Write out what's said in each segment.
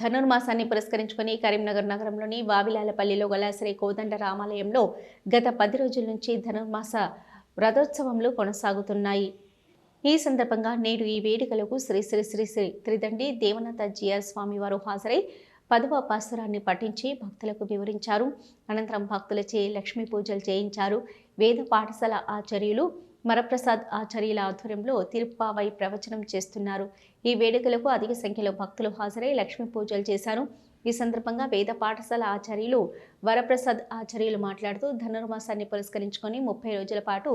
ధనుర్మాసాన్ని పురస్కరించుకొని కరీంనగర్ నగరంలోని వావిలాలపల్లిలో గల శ్రీ కోదండ రామాలయంలో గత పది రోజుల నుంచి ధనుర్మాస రథోత్సవములు కొనసాగుతున్నాయి. ఈ సందర్భంగా నేడు ఈ వేడుకలకు శ్రీ శ్రీ శ్రీ శ్రీ త్రిదండి దేవనాథ జిఆర్ స్వామి వారు హాజరై పదవ పాసురాన్ని పఠించి భక్తులకు వివరించారు. అనంతరం భక్తులచే లక్ష్మీ పూజలు చేయించారు. వేద పాఠశాల ఆచార్యులు మరప్రసాద్ ఆచార్యుల ఆధ్వర్యంలో తిరుప్పావై ప్రవచనం చేస్తున్నారు. ఈ వేడుకలకు అధిక సంఖ్యలో భక్తులు హాజరై లక్ష్మీ పూజలు చేశారు. ఈ సందర్భంగా వేద పాఠశాల ఆచార్యులు వరప్రసాద్ ఆచార్యులు మాట్లాడుతూ ధనుర్మాసాన్ని పురస్కరించుకొని ముప్పై రోజుల పాటు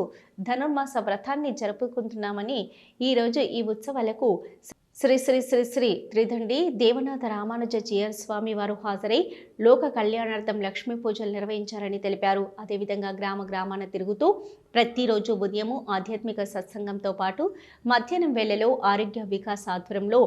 ధనుర్మాస వ్రతాన్ని జరుపుకుంటున్నామని ఈరోజు ఈ ఉత్సవాలకు శ్రీ శ్రీ శ్రీ శ్రీ త్రిదండి దేవనాథ రామానుజ జియర్ స్వామి వారు హాజరై లోక కళ్యాణార్థం లక్ష్మీ పూజలు నిర్వహించారని తెలిపారు. అదేవిధంగా గ్రామ గ్రామాన తిరుగుతూ ప్రతిరోజు ఉదయము ఆధ్యాత్మిక సత్సంగంతో పాటు మధ్యాహ్నం వేళలో ఆరోగ్య వికాస్ ఆధ్వర్యంలో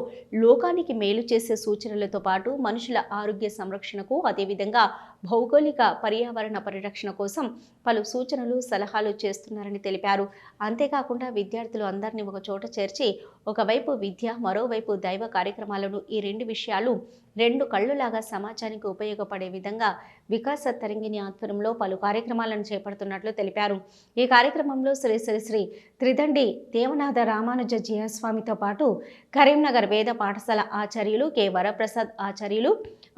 లోకానికి మేలు చేసే సూచనలతో పాటు మనుషుల ఆరోగ్య సంరక్షణకు అదేవిధంగా భౌగోళిక పర్యావరణ పరిరక్షణ కోసం పలు సూచనలు సలహాలు చేస్తున్నారని తెలిపారు. అంతేకాకుండా విద్యార్థులు అందరినీ ఒక చోట చేర్చి ఒకవైపు విద్య మరో మరోవైపు దైవ కార్యక్రమాలను ఈ రెండు విషయాలు రెండు కళ్ళులాగా సమాజానికి ఉపయోగపడే విధంగా వికాస తరంగిణి ఆధ్వర్యంలో పలు కార్యక్రమాలను చేపడుతున్నట్లు తెలిపారు. ఈ కార్యక్రమంలో శ్రీ శ్రీ శ్రీ త్రిదండి దేవనాథ రామానుజ జియస్వామితో పాటు కరీంనగర్ వేద పాఠశాల ఆచార్యులు కె వరప్రసాద్ ఆచార్యులు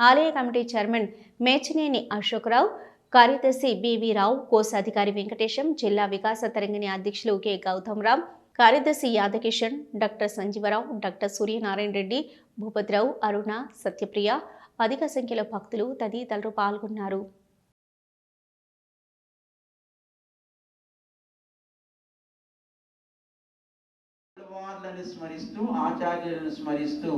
ఆలయ కమిటీ చైర్మన్ మేచినేని అశోక్రావు కార్యదర్శి బివి రావు కోశాధికారి వెంకటేశం జిల్లా వికాస తరంగిణి అధ్యక్షులు కె గౌతమ్ రామ్ కార్యదర్శి యాదకిషన్ డాక్టర్ సంజీవరావు డాక్టర్ సూర్యనారాయణ రెడ్డి భూపతిరావు అరుణ సత్యప్రియ అధిక సంఖ్యలో భక్తులు తదితరులు పాల్గొన్నారు. వాళ్ళని స్మరిస్తూ ఆచార్యులను స్మరిస్తూ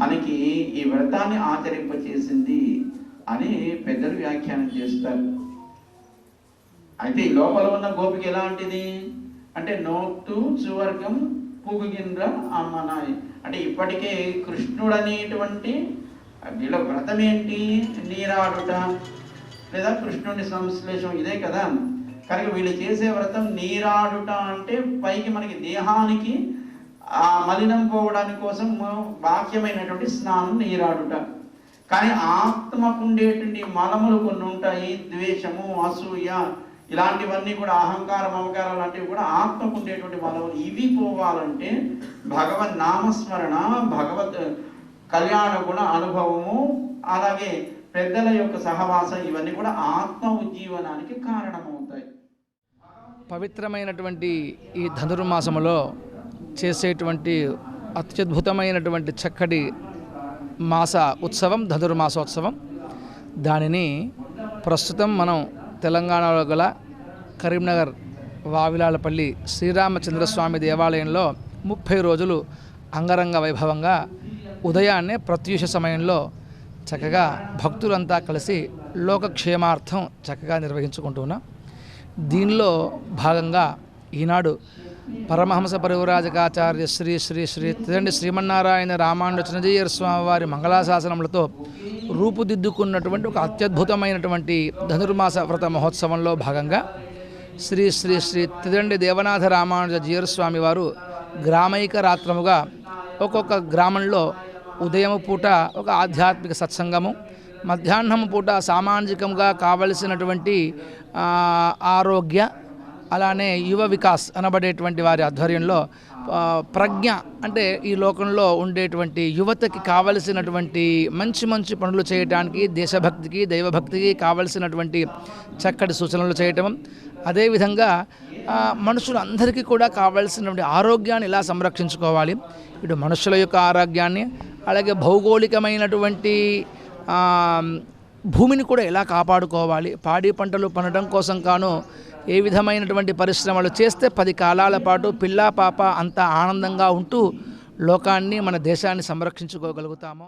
మనకి ఈ వ్రతాన్ని ఆచరింపచేసింది అని పెద్దలు వ్యాఖ్యానం చేస్తారు. అయితే ఈ లోపల ఉన్న గోపిక ఎలాంటిది అంటే నోటు సువర్గం పూగుగింద్ర అమ్మనాయ్. అంటే ఇప్పటికే కృష్ణుడు అనేటువంటి వీళ్ళ వ్రతం ఏంటి నీరాడుట లేదా కృష్ణుని సంశ్లేషం ఇదే కదా. కనుక వీళ్ళు చేసే వ్రతం నీరాడుట అంటే పైకి మనకి దేహానికి ఆ మలినం పోవడానికి కోసం బాహ్యమైనటువంటి స్నానం నీరాడుట. కానీ ఆత్మకు ఉండేటువంటి మలములు కొన్ని ఉంటాయి. ద్వేషము అసూయ ఇలాంటివన్నీ కూడా అహంకారం అహంకారం లాంటివి కూడా ఆత్మకు ఉండేటువంటి బలం ఇవి పోవాలంటే భగవన్ నామస్మరణ భగవత్ కళ్యాణ గుణ అనుభవము అలాగే పెద్దల యొక్క సహవాసం ఇవన్నీ కూడా ఆత్మ ఉజ్జీవనానికి కారణమవుతాయి. పవిత్రమైనటువంటి ఈ ధనుర్మాసములో చేసేటువంటి అత్యద్భుతమైనటువంటి చక్కటి మాస ఉత్సవం ధనుర్మాసోత్సవం. దానిని ప్రస్తుతం మనం తెలంగాణలో గల కరీంనగర్ వావిలాలపల్లి శ్రీరామచంద్రస్వామి దేవాలయంలో ముప్పై రోజులు అంగరంగ వైభవంగా ఉదయాన్నే ప్రత్యూష సమయంలో చక్కగా భక్తులంతా కలిసి లోకక్షేమార్థం చక్కగా నిర్వహించుకుంటున్నాం దీనిలో భాగంగా ఈనాడు పరమహంస పరివరాజకాచార్య శ్రీ శ్రీ శ్రీ తండ్రి శ్రీమన్నారాయణ రామానుజ చిన్నజీయర్ స్వామి మంగళాశాసనములతో రూపుదిద్దుకున్నటువంటి ఒక అత్యద్భుతమైనటువంటి ధనుర్మాస వ్రత మహోత్సవంలో భాగంగా శ్రీ శ్రీ శ్రీ తిదండి దేవనాథ రామానుజ జీయర్ స్వామి వారు గ్రామైక రాత్రముగా ఒక్కొక్క గ్రామంలో ఉదయం పూట ఒక ఆధ్యాత్మిక సత్సంగము మధ్యాహ్నం పూట సామాజికంగా కావలసినటువంటి ఆరోగ్య అలానే యువ వికాస్ అనబడేటువంటి వారి ఆధ్వర్యంలో ప్రజ్ఞ అంటే ఈ లోకంలో ఉండేటువంటి యువతకి కావలసినటువంటి మంచి మంచి పనులు చేయడానికి దేశభక్తికి దైవభక్తికి కావలసినటువంటి చక్కటి సూచనలు చేయటం. అదేవిధంగా మనుషులందరికీ కూడా కావలసినటువంటి ఆరోగ్యాన్ని ఎలా సంరక్షించుకోవాలి ఇటు మనుషుల యొక్క ఆరోగ్యాన్ని అలాగే భౌగోళికమైనటువంటి భూమిని కూడా ఎలా కాపాడుకోవాలి పాడి పంటలు పండడం కోసం కాను ఏ విధమైనటువంటి పరిశ్రమలు చేస్తే పది కాలాల పాటు పిల్లా పాప అంతా ఆనందంగా ఉంటూ లోకాన్ని మన దేశాన్ని సంరక్షించుకోగలుగుతామో?